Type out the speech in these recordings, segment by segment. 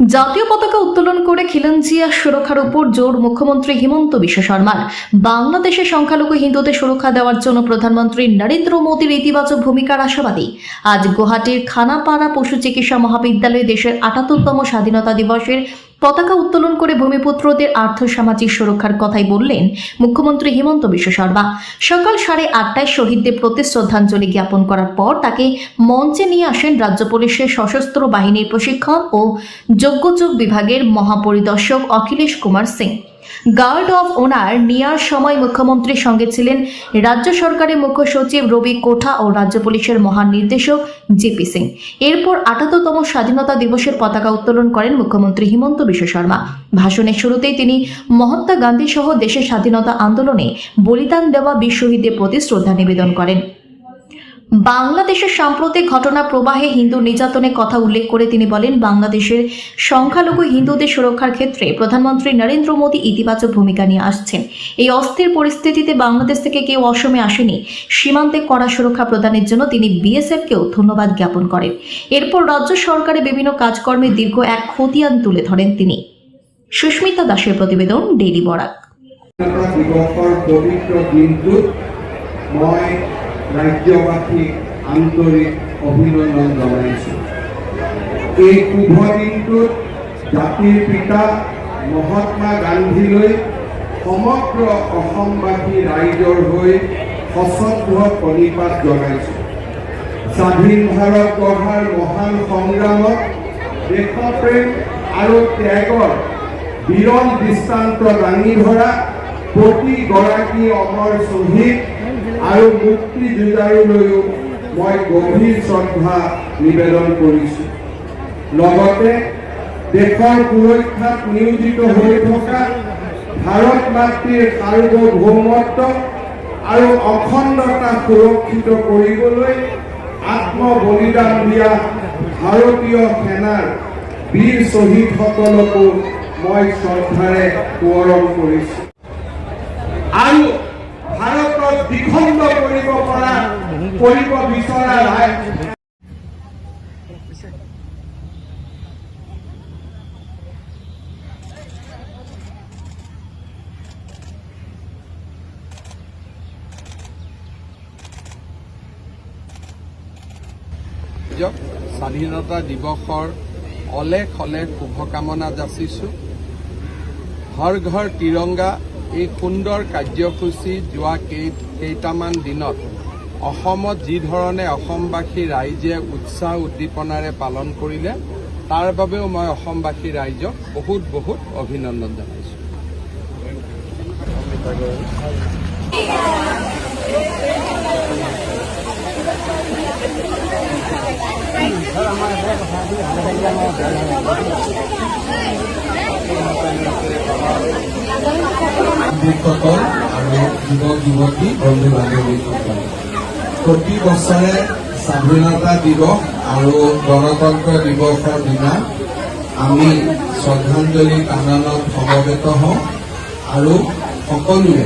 জাতীয় পতাকা উত্তোলন করে খিলঞ্জিয়া সুরক্ষার উপর জোর মুখ্যমন্ত্রী হিমন্ত বিশ্ব শর্মার। বাংলাদেশের সংখ্যালঘু হিন্দুদের সুরক্ষা দেওয়ার জন্য প্রধানমন্ত্রী নরেন্দ্র মোদীর ইতিবাচক ভূমিকার আশাবাদী। আজ গুয়াহাটির খানাপাড়া পশু চিকিৎসা মহাবিদ্যালয়ে দেশের আটাত্তরতম স্বাধীনতা দিবসের পতাকা উত্তোলন করে ভূমিপুত্রদের আর্থসামাজিক সুরক্ষার কথাই বললেন মুখ্যমন্ত্রী হিমন্ত বিশ্ব শর্মা। সকাল সাড়ে আটটায় শহীদদের প্রতি শ্রদ্ধাঞ্জলি জ্ঞাপন করার পর তাকে মঞ্চে নিয়ে আসেন রাজ্য পুলিশের সশস্ত্র বাহিনীর প্রশিক্ষণ ও যোগ্যযোগ বিভাগের মহাপরিদর্শক Akhilesh Kumar Singh. Guard of honour নেওয়ার সময় মুখ্যমন্ত্রীর সঙ্গে ছিলেন রাজ্য সরকারের মুখ্য সচিব রবি কোঠা ও রাজ্য পুলিশের মহানির্দেশক জেপি সিং। এরপর আটাত্তরতম স্বাধীনতা দিবসের পতাকা উত্তোলন করেন মুখ্যমন্ত্রী হিমন্ত বিশ্ব শর্মা। ভাষণের শুরুতেই তিনি মহাত্মা গান্ধী সহ দেশের স্বাধীনতা আন্দোলনে বলিদান দেওয়া বীর প্রতি শ্রদ্ধা নিবেদন করেন। বাংলাদেশের সাম্প্রতিক ঘটনা প্রবাহে হিন্দু নির্যাতনের কথা উল্লেখ করে তিনি বলেন, বাংলাদেশের সংখ্যালঘু হিন্দুদের সুরক্ষার ক্ষেত্রে প্রধানমন্ত্রী নরেন্দ্র মোদী ইতিবাচক ভূমিকা নিয়ে আসছেন। এই অস্থির পরিস্থিতিতে বাংলাদেশ থেকে কেউ অসমে আসেনি। সীমান্তে কড়া সুরক্ষা প্রদানের জন্য তিনি বিএসএফকেও ধন্যবাদ জ্ঞাপন করেন। এরপর রাজ্য সরকারের বিভিন্ন কাজকর্মে দীর্ঘ এক খতিয়ান তুলে ধরেন তিনি। সুস্মিতা দাসের প্রতিবেদন, ডেইলি বরাক। ৰাজ্যবাসীক আন্তৰিক অভিনন্দন জনাইছোঁ। এই শুভ দিনটোত জাতিৰ পিতা মহাত্মা গান্ধীলৈ সমগ্ৰ অসমবাসী ৰাইজৰ হৈ সশ্ৰদ্ধ প্ৰণিপাত জনাইছোঁ। স্বাধীন ভাৰত গঢ়াৰ মহান সংগ্ৰামত দেশপ্ৰেম আৰু ত্যাগৰ বিৰল দৃষ্টান্ত দাঙি ধৰা প্ৰতিগৰাকী অমৰ শ্বহীদ আৰু মুক্তি মই গভীৰ শ্ৰদ্ধা নিবেদন কৰিছোঁ। লগতে দেশৰ সুৰক্ষাত নিয়োজিত হৈ থকা ভাৰত মাতৃৰ সাৰ্বভৌমত্ব আৰু অখণ্ডতা সুৰক্ষিত কৰিবলৈ আত্মবলিদান দিয়া ভাৰতীয় সেনাৰ বীৰ শ্বহীদসকলকো মই শ্ৰদ্ধাৰে সোঁৱৰণ কৰিছোঁ। আৰু ভাৰতক কৰিব পৰা, কৰিব বিচৰা স্বাধীনতা দিৱসৰ অলেখ অলেখ শুভকামনা যাচিছোঁ। হৰ ঘৰ তিৰংগা এই সুন্দৰ কাৰ্যসূচী যোৱা কেই কেইটামান দিনত অসমত যি ধৰণে অসমবাসী ৰাইজে উৎসাহ উদ্দীপনাৰে পালন কৰিলে তাৰ বাবেও মই অসমবাসী ৰাইজক বহুত বহুত অভিনন্দন জনাইছোঁ। নাগৰিকসকল আৰু যুৱক যুৱতী বন্ধু বান্ধৱীসকল প্ৰতি বছৰে স্বাধীনতা দিৱস আৰু গণতন্ত্ৰ দিৱসৰ দিনা আমি শ্ৰদ্ধাঞ্জলি কাননত সমবেত হওঁ আৰু সকলোৱে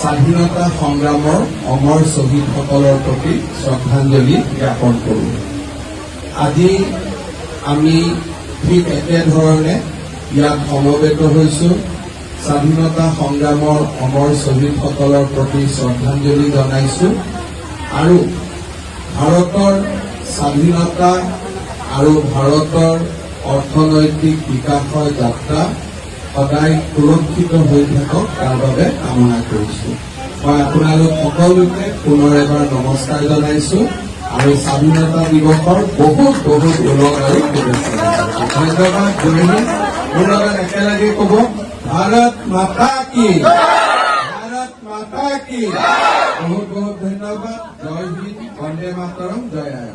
স্বাধীনতা সংগ্ৰামৰ অমৰ শ্বহীদসকলৰ প্ৰতি শ্ৰদ্ধাঞ্জলি জ্ঞাপন কৰোঁ। আজি আমি ঠিক একেধৰণে ইয়াত সমবেত হৈছোঁ। স্বাধীনতা সংগ্ৰামৰ অমৰ শ্বহীদসকলৰ প্ৰতি শ্ৰদ্ধাঞ্জলি জনাইছোঁ। আৰু ভাৰতৰ স্বাধীনতা আৰু ভাৰতৰ অৰ্থনৈতিক বিকাশৰ যাত্ৰা সদায় সুৰক্ষিত হৈ থাকক, তাৰ বাবে কামনা কৰিছোঁ। মই আপোনালোক সকলোকে পুনৰ এবাৰ নমস্কাৰ জনাইছোঁ। আৰু স্বাধীনতা দিৱসৰ বহুত বহুত ওলগ একেলগে ক'ব, ভাৰত মাতা কি? ভাৰত মাতা কি? বহুত বহুত ধন্যবাদ। জয় হিন্দ, বন্দে মাতৰম, জয় আই